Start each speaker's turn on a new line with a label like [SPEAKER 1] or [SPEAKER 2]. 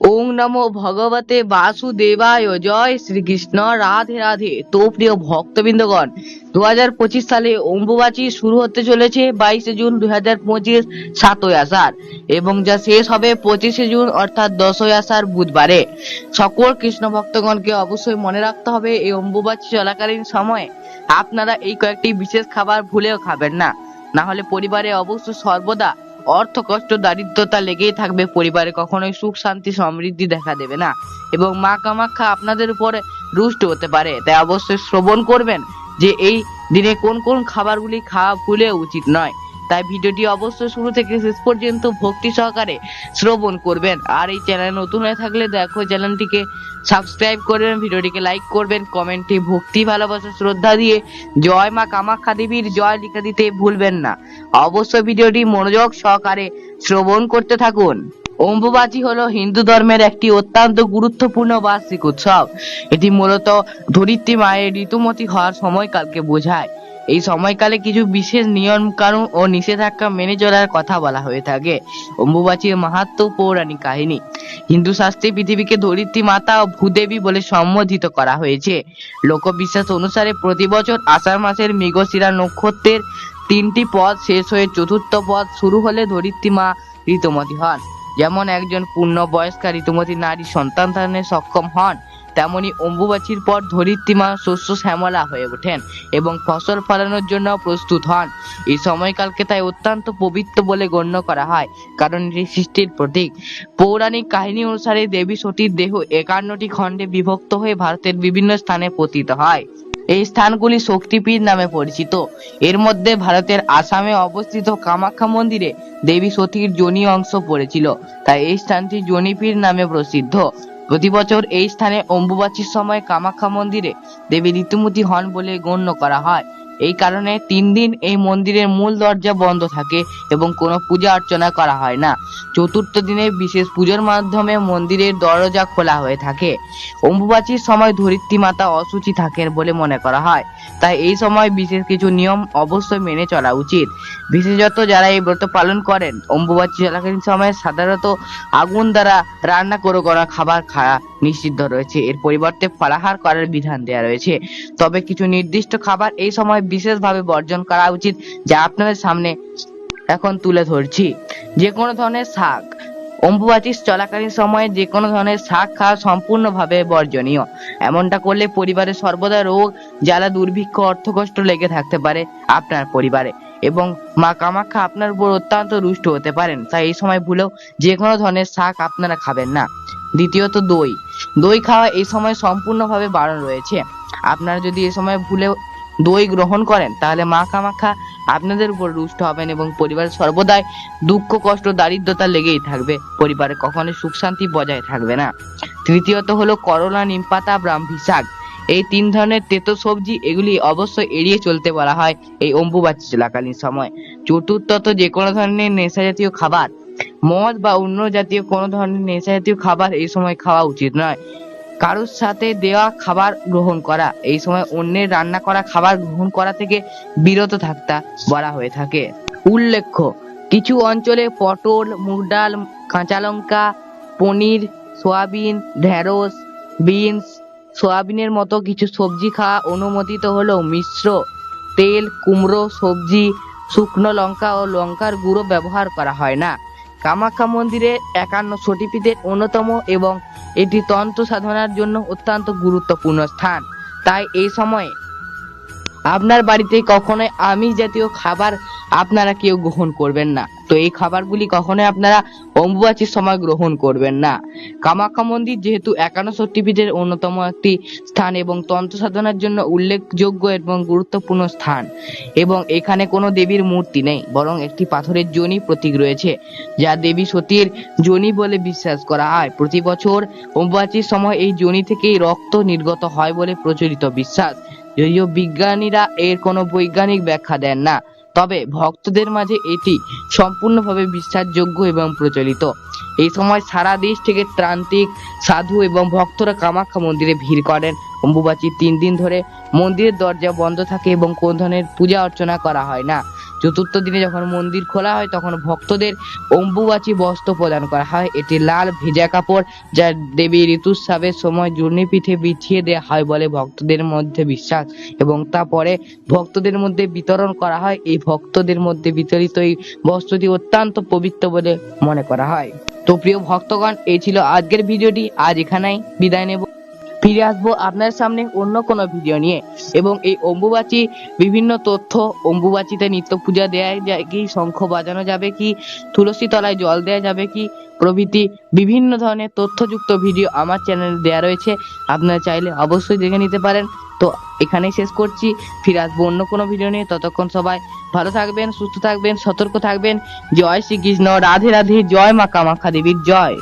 [SPEAKER 1] ওং নমো ভগবতে বাসুদেবায়। জয় শ্রীকৃষ্ণ। রাধে রাধে। তো প্রিয় ভক্তবৃন্দগণ দু হাজার পঁচিশ সালে অম্বুবাচী শুরু হতে চলেছে বাইশে জুন দু হাজার পঁচিশ সাতই আষাঢ় এবং যা শেষ হবে পঁচিশে জুন, অর্থাৎ দশই আষাঢ় বুধবারে। সকল কৃষ্ণ ভক্তগণকে অবশ্যই মনে রাখতে হবে, এই অম্বুবাচী চলাকালীন সময়ে আপনারা এই কয়েকটি বিশেষ খাবার ভুলেও খাবেন না। না হলে পরিবারে অবশ্য সর্বদা অর্থ, কষ্ট, দারিদ্রতা লেগেই থাকবে পরিবারে। কখনোই সুখ, শান্তি, সমৃদ্ধি দেখা দেবে না। এবং মা কামাখ্যা আপনাদের উপরে রুষ্ট হতে পারে। তাই অবশ্যই শ্রবণ করবেন যে এই দিনে কোন কোন খাবারগুলি খাওয়া ভুলে উচিত নয়। তাই ভিডিওটি অবশ্যই শুরু থেকে শেষ পর্যন্ত ভক্তি সহকারে শ্রবণ করবেন। আর এই চ্যানেল নতুন হয়ে থাকলে দেখো চ্যানেলটিকে সাবস্ক্রাইব করবেন, ভিডিওটিকে লাইক করবেন, কমেন্টে ভক্তি, ভালোবাসা, শ্রদ্ধা দিয়ে জয় মা কামাখ্যা দেবীর জয় লিখে দিতে ভুলবেন না। অবশ্যই ভিডিওটি মনোযোগ সহকারে শ্রবণ করতে থাকুন। অম্বুবাচী হলো হিন্দু ধর্মের একটি অত্যন্ত গুরুত্বপূর্ণ বার্ষিক উৎসব। এটি মূলত ধরিত্রী মায়ের ঋতুমতি হওয়ার সময়কালকে বোঝায়। এই সময়কালে কিছু বিশেষ নিয়ম কানুন ও নিষেধাজ্ঞা মেনে চলার কথা বলা হয়ে থাকে। অম্বুবাচীর মাহাত্ম পৌরাণিক কাহিনী। হিন্দু শাস্ত্রে পৃথিবীকে ধরিত্রী মাতা ও ভূদেবী বলে সম্বোধিত করা হয়েছে। লোকবিশ্বাস অনুসারে প্রতি বছর আষাঢ় মাসের মৃগশিরা নক্ষত্রের তিনটি পদ শেষ হয়ে চতুর্থ পদ শুরু হলে ধরিত্রী মা ঋতুমতী হন। যেমন একজন পূর্ণ বয়স্কা ঋতুমতী নারী সন্তান ধারণে সক্ষম হন তেমনি অম্বুবাচীর পর ধরিত্রী মা শস্য শ্যামলা হয়ে ওঠেন এবং ফসল ফলানোর জন্য প্রস্তুত হন। এই সময়কালকে তাই অত্যন্ত পবিত্র বলে গণ্য করা হয়, কারণ এটি সৃষ্টির প্রতীক। পৌরাণিক কাহিনী অনুসারে দেবী সতীর দেহ একান্নটি খণ্ডে বিভক্ত হয়ে ভারতের বিভিন্ন স্থানে পতিত হয়। এই স্থানগুলি শক্তিপীঠ নামে পরিচিত। এর মধ্যে ভারতের আসামে অবস্থিত কামাখ্যা মন্দিরে দেবী সতীর যোনি অংশ পড়েছিল। তাই এই স্থানটি যোনিপীঠ নামে প্রসিদ্ধ। প্রতি বছর এই স্থানে অম্বুবাচীর সময় কামাখ্যা মন্দিরে দেবী ঋতুমতী হন বলে গণ্য করা হয়। এই কারণে তিন দিন এই মন্দিরের মূল দরজা বন্ধ থাকে এবং কোনো পূজা অর্চনা করা হয় না। চতুর্থ দিনে বিশেষ পুজোর মাধ্যমে মন্দিরের দরজা খোলা হয়ে থাকে। অম্বুবাচীর সময় ধরিত্রী মাতা অসুচি থাকেন বলে মনে করা হয়। তাই এই সময় বিশেষ কিছু নিয়ম অবশ্যই মেনে চলা উচিত। বিশেষত যারা এই ব্রত পালন করেন, অম্বুবাচী চলাকালীন সময়ে সাধারণত আগুন দ্বারা রান্না করে করা খাবার খাওয়া নিষিদ্ধ রয়েছে। এর পরিবর্তে ফলাহার করার বিধান দেওয়া রয়েছে। তবে কিছু নির্দিষ্ট খাবার এই সময় বিশেষভাবে বর্জন করা উচিত, যা আপনাদের সামনে এখন তুলে ধরছি। যে কোনো ধরনের শাক, অম্বুবাচী চলাকালীন সময়ে যে কোনো ধরনের শাক খাওয়া সম্পূর্ণভাবে বর্জনীয়। এমনটা করলে পরিবারে সর্বদা রোগ, জ্বালা, দুর্ভিক্ষ, অর্থকষ্ট লেগে থাকতে পারে আপনার পরিবারে এবং মা কামাখ্যা আপনার উপর অত্যন্ত রুষ্ট হতে পারেন। তাই এই সময় ভুলেও যে কোনো ধরনের শাক আপনারা খাবেন না। দ্বিতীয়ত দই। দই খাওয়া এই সময় সম্পূর্ণভাবে বারণ রয়েছে। আপনারা যদি এই সময় ভুলে দই গ্রহণ করেন, তাহলে মা কামাখ্যা আপনাদের উপর রুষ্ট হবেন এবং পরিবারের সর্বদাই দুঃখ, কষ্ট, দারিদ্রতা লেগেই থাকবে। পরিবারে কখনোই সুখ শান্তি বজায় থাকবে না। তৃতীয়ত হলো করলা, নিম পাতা, ব্রাহ্মী শাক। এই তিন ধরনের তেতো সবজি, এগুলি অবশ্যই এড়িয়ে চলতে বলা হয় এই অম্বুবাচী চলাকালীন সময়। চতুর্থত যে কোনো ধরনের নেশা জাতীয় খাবার মদ বা অন্য জাতীয় কোনো ধরনের নেশা জাতীয় খাবার এই সময় খাওয়া উচিত নয়। কারোর সাথে দেওয়া খাবার গ্রহণ করা, এই সময় অন্যের রান্না করা খাবার গ্রহণ করা থেকে বিরত থাকতে বলা হয়ে থাকে। উল্লেখ্য, কিছু অঞ্চলে পটল, মুগ ডাল, কাঁচা লঙ্কা, পনির, সয়াবিন, ঢেঁড়স, বিনস, সয়াবিনের মতো কিছু সবজি খাওয়া অনুমোদিত হলেও মিশ্র তেল, কুমড়ো, সবজি, শুকনো লঙ্কা ও লঙ্কার গুঁড়ো ব্যবহার করা হয় না। কামাখ্যা মন্দিরের একান্ন সতীপীঠের অন্যতম এবং এটি তন্ত্র সাধনার জন্য অত্যন্ত গুরুত্বপূর্ণ স্থান। তাই এই সময়ে আপনার বাড়িতে কখনোই আমিষ জাতীয় খাবার আপনারা কেউ গ্রহণ করবেন না। তো এই খাবারগুলি কখনোই আপনারা অম্বুবাচীর সময় গ্রহণ করবেন না। কামাখ্যা মন্দির যেহেতু একান্ন শক্তিপীঠের অন্যতম একটি স্থান এবং তন্ত্র সাধনার জন্য উল্লেখযোগ্য এবং গুরুত্বপূর্ণ স্থান এবং এখানে কোনো দেবীর মূর্তি নেই, বরং একটি পাথরের যোনি প্রতীক রয়েছে, যা দেবী সতীর যোনি বলে বিশ্বাস করা হয়। প্রতি বছর অম্বুবাচীর সময় এই যোনি থেকেই রক্ত নির্গত হয় বলে প্রচলিত বিশ্বাস। যদিও বিজ্ঞানীরা এর কোনো বৈজ্ঞানিক ব্যাখ্যা দেন না, তবে ভক্তদের মাঝে এটি সম্পূর্ণভাবে বিশ্বাসযোগ্য এবং প্রচলিত। এই সময় সারা দেশ থেকে ত্রান্তিক, সাধু এবং ভক্তরা কামাখ্যা মন্দিরে ভিড় করেন। অম্বুবাচীর তিন দিন ধরে মন্দিরের দরজা বন্ধ থাকে এবং কোন ধরনের পূজা অর্চনা করা হয় না। চতুর্থ দিনে যখন মন্দির খোলা হয়, তখন ভক্তদের অম্বুবাচী বস্ত্র প্রদান করা হয়। এটি লাল ভেজা কাপড় যা দেবী ঋতুস্রাবের সময় জূর্ণি পিঠে বিছিয়ে দেওয়া হয় বলে ভক্তদের মধ্যে বিশ্বাস। এবং তারপরে ভক্তদের মধ্যে বিতরণ করা হয়। এই ভক্তদের মধ্যে বিতরিত এই বস্ত্রটি অত্যন্ত পবিত্র বলে মনে করা হয়। তো প্রিয় ভক্তগণ, এই ছিল আজকের ভিডিওটি। আজ এখানেই বিদায় নেব। ফিরে আসব আপনার সামনে অন্য কোনো ভিডিও নিয়ে। এবং এই অম্বুবাচী বিভিন্ন তথ্য, অম্বুবাচীতে নিত্য পূজা দেওয়া যায় কি, শঙ্খ বাজানো যাবে কি, তুলসী তলায় জল দেওয়া যাবে কি, প্রভৃতি বিভিন্ন ধরনের তথ্যযুক্ত ভিডিও আমার চ্যানেলে দেওয়া রয়েছে। আপনারা চাইলে অবশ্যই দেখে নিতে পারেন। তো এখানেই শেষ করছি। ফিরে আসব অন্য কোনো ভিডিও নিয়ে। ততক্ষণ সবাই ভালো থাকবেন, সুস্থ থাকবেন, সতর্ক থাকবেন। জয় শ্রীকৃষ্ণ, রাধে রাধে, জয় মা কামাখ্যা দেবীর জয়।